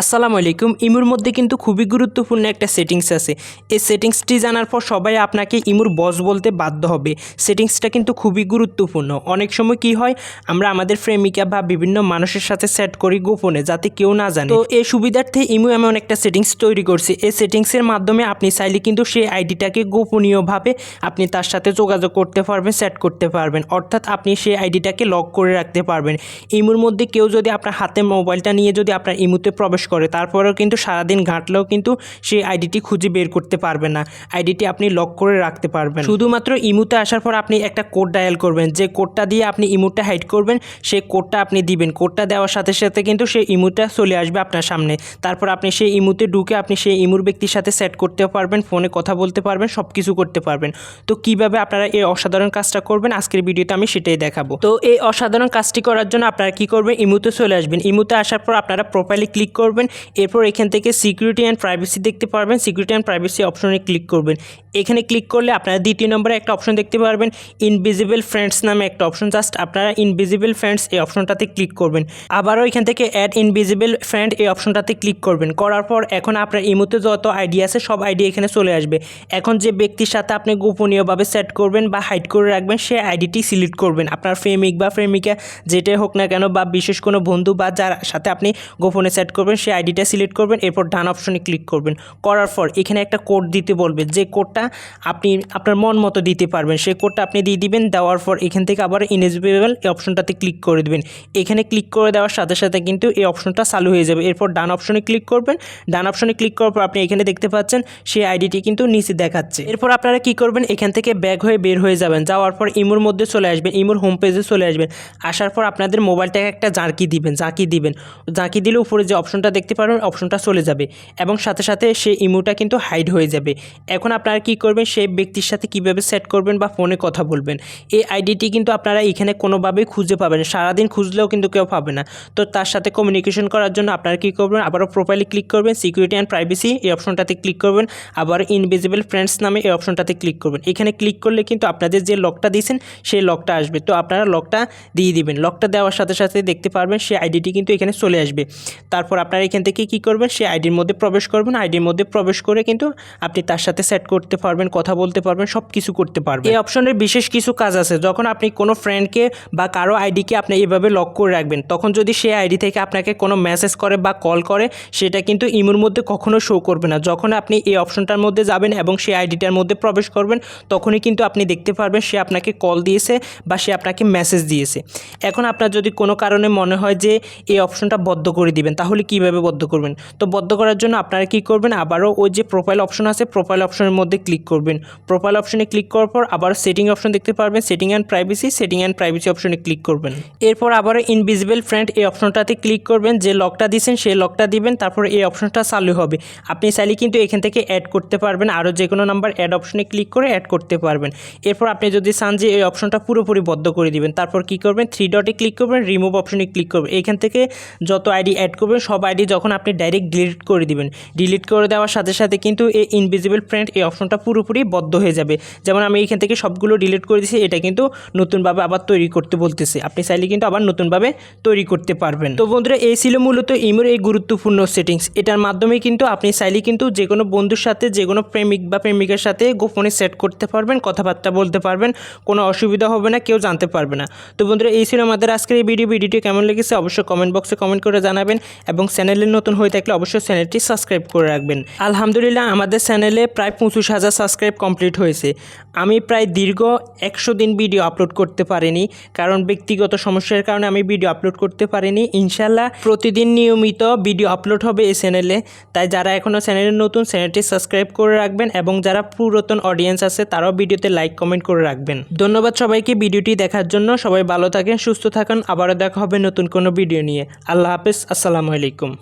আসসালামু আলাইকুম। ইমুর মধ্যে কিন্তু খুবই গুরুত্বপূর্ণ একটা সেটিংস আছে। এই সেটিংসটি জানার পর সবাই আপনাকে ইমুর বস বলতে বাধ্য হবে। সেটিংসটা কিন্তু খুবই গুরুত্বপূর্ণ। অনেক সময় কি হয়, আমরা আমাদের প্রেমিকা বা বিভিন্ন মানুষের সাথে সেট করি গোপনে যাতে কেউ না জানে। তো এই সুবিধার্থে ইমু এমন একটা সেটিংস তৈরি করছে। এই সেটিংসের মাধ্যমে আপনি চাইলে কিন্তু সেই আইডিটাকে গোপনীয়ভাবে আপনি তার সাথে যোগাযোগ করতে পারবেন সেট করতে পারবেন। অর্থাৎ আপনি সেই আইডিটাকে লক করে রাখতে পারবেন। ইমুর মধ্যে কেউ যদি আপনার হাতে মোবাইলটা নিয়ে যদি আপনার ইমুতে প্রবেশ করে, তারপরেও কিন্তু সারাদিন ঘাঁটলেও কিন্তু সেই আইডিটি খুঁজে বের করতে পারবে না। আইডিটি আপনি লক করে রাখতে পারবেন। শুধুমাত্র ইমুতে আসার পর আপনি একটা কোড ডায়াল করবেন। যে কোডটা দিয়ে আপনি ইমুটা হাইড করবেন, সেই কোডটা আপনি দিবেন। কোডটা দেওয়ার সাথে সাথে কিন্তু সেই ইমুটা চলে আসবে আপনার সামনে। তারপর আপনি সেই ইমুতে ঢুকে আপনি সেই ইমুর ব্যক্তির সাথে সেট করতে পারবেন, ফোনে কথা বলতে পারবেন সব কিছু করতে পারবেন। তো কীভাবে আপনারা এই অসাধারণ কাজটা করবেন, আজকের ভিডিওতে আমি সেটাই দেখাবো। তো এই অসাধারণ কাজটি করার জন্য আপনারা কি করবেন? ইমুতে চলে আসবেন। ইমুতে আসার পর আপনারা প্রোফাইলে ক্লিক করবেন। এরপর এখান থেকে সিকিউরিটি অ্যান্ড প্রাইভেসি দেখতে পারবেন। সিকিউরিটি অ্যান্ড প্রাইভেসি অপশনে ক্লিক করবেন। এখানে ক্লিক করলে আপনারা দ্বিতীয় নম্বরে একটা অপশন দেখতে পারবেন ইনভিজিবল ফ্রেন্ডস নামে একটা অপশন জাস্ট আপনারা ইনভিজিবল ফ্রেন্ডস এই অপশনটাতে ক্লিক করবেন। আবারও এখান থেকে অ্যাড ইনভিজিবল ফ্রেন্ড এই অপশনটাতে ক্লিক করবেন। করার পর এখন আপনার ইমোতে যত আইডি আছে, সব আইডি এখানে চলে আসবে। এখন যে ব্যক্তির সাথে আপনি গোপনীয়ভাবে সেট করবেন বা হাইড করে রাখবেন, সে আইডিটি সিলেক্ট করবেন। আপনার প্রেমিক বা প্রেমিকা যেটাই হোক না কেন বা বিশেষ কোনো বন্ধু বা যার সাথে আপনি গোপনে সেট করবেন সেই আইডিটা সিলেক্ট করবেন, এরপর ডান অপশনে ক্লিক করবেন। করার পর এখানে একটা কোড দিতে বলবে। যে কোডটা আপনি আপনার মন মতো দিতে পারবেন। সেই কোডটা আপনি দিয়ে দিবেন, দেওয়ার পর এখান থেকে আবার ইনেজিবল এই অপশনটাতে ক্লিক করে দেবেন। এখানে ক্লিক করে দেওয়ার সাথে সাথে কিন্তু এই অপশনটা চালু হয়ে যাবে। এরপর ডান অপশনে ক্লিক করবেন। ডান অপশনে ক্লিক করার পর আপনি এখানে দেখতে পাচ্ছেন, সেই আইডিটি কিন্তু নিচে দেখাচ্ছে। এরপর আপনারা কি করবেন? এখান থেকে ব্যাক হয়ে বের হয়ে যাবেন। যাওয়ার পর ইমোর মধ্যে চলে আসবেন, ইমোর হোম পেজে চলে আসবেন। আসার পর আপনাদের মোবাইলটাকে একটা জাঁকি দিবেন জাঁকি দিবেন। জাঁকি দিলে উপরে যে অপশনটা দেখতে পারবেন অপশনটা চলে যাবে। এবং সাথে সাথে সেই ইমোটা কিন্তু হাইড হয়ে যাবে। এখন আপনারা করবেন, সেই ব্যক্তির সাথে কীভাবে সেট করবেন বা ফোনে কথা বলবেন। এই আইডিটি কিন্তু আপনারা এখানে কোনোভাবেই খুঁজে পাবেন। সারাদিন খুঁজলেও কিন্তু কেউ পাবে না। তো তার সাথে কমিউনিকেশন করার জন্য আপনারা কী করবেন, আবারও প্রোফাইলে ক্লিক করবেন সিকিউরিটি অ্যান্ড প্রাইভেসি এই অপশনটাতে ক্লিক করবেন, আবার ইনভিজিবল ফ্রেন্ডস নামে এই অপশনটাতে ক্লিক করবেন। এখানে ক্লিক করলে কিন্তু আপনাদের যে লকটা দিয়েছেন, সেই লকটা আসবে। তো আপনারা লকটা দিয়ে দিবেন। লকটা দেওয়ার সাথে সাথে দেখতে পারবেন, সেই আইডিটি কিন্তু এখানে চলে আসবে। তারপর আপনারা এখান থেকে কী করবেন, সেই আইডির মধ্যে প্রবেশ করবেন। আইডির মধ্যে প্রবেশ করে কিন্তু আপনি তার সাথে সেট করতে পারবেন, কথা বলতে পারবেন সব কিছু করতে পারবেন। এই অপশনের বিশেষ কিছু কাজ আছে। যখন আপনি কোনো ফ্রেন্ডকে বা কারও আইডিকে আপনি এভাবে লক করে রাখবেন, তখন যদি সেই আইডি থেকে আপনাকে কোনো মেসেজ করে বা কল করে, সেটা কিন্তু ইমোর মধ্যে কখনো শো করবে না। যখন আপনি এই অপশনটার মধ্যে যাবেন এবং সেই আইডিটার মধ্যে প্রবেশ করবেন, তখনই কিন্তু আপনি দেখতে পারবেন সে আপনাকে কল দিয়েছে বা সে আপনাকে মেসেজ দিয়েছে। এখন আপনার যদি কোনো কারণে মনে হয় যে এই অপশনটা বদ্ধ করে দিবেন, তাহলে কীভাবে বদ্ধ করবেন? তো বদ্ধ করার জন্য আপনারা কি করবেন? আবারও ওই যে প্রোফাইল অপশন আছে প্রোফাইল অপশনের মধ্যে ক্লিক করবেন। প্রোফাইল অপশনে ক্লিক করার পর আবার সেটিং অপশন দেখতে পারবেন। Setting and privacy setting and privacy অপশনে ক্লিক করবেন। এরপর আবার ইনভিজিবল ফ্রেন্ড এই অপশনটাতে ক্লিক করবেন। যে লকটা দিয়েছেন সেই লকটা দিবেন। তারপর এই অপশনটা চালু হবে। আপনি চাইলে কিন্তু এখান থেকে অ্যাড করতে পারবেন। আরও যে কোনো নাম্বার অ্যাড অপশনে ক্লিক করে অ্যাড করতে পারবেন। এরপর আপনি যদি চান যে এই অপশনটা পুরোপুরি বদ্ধ করে দিবেন, তারপর কি করবেন? থ্রি ডটে ক্লিক করবেন রিমুভ অপশনে ক্লিক করবেন। এখান থেকে যত আইডি অ্যাড করবেন, সব আইডি যখন আপনি ডাইরেক্ট ডিলিট করে দিবেন। ডিলিট করে দেওয়ার সাথে সাথে কিন্তু এই ইনভিজিবল ফ্রেন্ড এই অপশনটা পুরোপুরি বদ্ধ হয়ে যাবে। যেমন আমি এখান থেকে সবগুলো ডিলিট করে দিয়েছি এটা কিন্তু নতুনভাবে আবার তৈরি করতে বলতেছে। আপনি চাইলে কিন্তু আবার নতুনভাবে তৈরি করতে পারবেন। তো বন্ধুরা, এই ছিল মূলত ইমোর এই গুরুত্বপূর্ণ সেটিংস এটার মাধ্যমে কিন্তু আপনি চাইলে কিন্তু যে কোনো বন্ধুর সাথে যে কোনো প্রেমিক বা প্রেমিকার সাথে গোপনে সেট করতে পারবেন, কথাবার্তা বলতে পারবেন, কোনো অসুবিধা হবে না, কেউ জানতে পারবে না। তো বন্ধুরা, এই ছিল আমাদের আজকের এই ভিডিও ভিডিওটি কেমন লেগেছে অবশ্যই কমেন্ট বক্সে কমেন্ট করে জানাবেন এবং চ্যানেলে নতুন হয়ে থাকলে অবশ্যই চ্যানেলটি সাবস্ক্রাইব করে রাখবেন। আলহামদুলিল্লাহ, আমাদের চ্যানেলে প্রায় পঁচিশ হাজার সাবস্ক্রাইব কমপ্লিট হয়েছে। আমি প্রায় দীর্ঘ একশো দিন ভিডিও আপলোড করতে পারিনি, কারণ ব্যক্তিগত সমস্যার কারণে আমি ভিডিও আপলোড করতে পারিনি। ইনশাল্লাহ প্রতিদিন নিয়মিত ভিডিও আপলোড হবে এই চ্যানেলে তাই যারা এখনও চ্যানেলে নতুন চ্যানেলটি সাবস্ক্রাইব করে রাখবেন এবং যারা পুরাতন অডিয়েন্স আছে, তারাও ভিডিওতে লাইক কমেন্ট করে রাখবেন। ধন্যবাদ সবাইকে ভিডিওটি দেখার জন্য। সবাই ভালো থাকেন, সুস্থ থাকেন। আবারও দেখা হবে নতুন কোনো ভিডিও নিয়ে। আল্লাহ হাফেজ, আসসালামু আলাইকুম।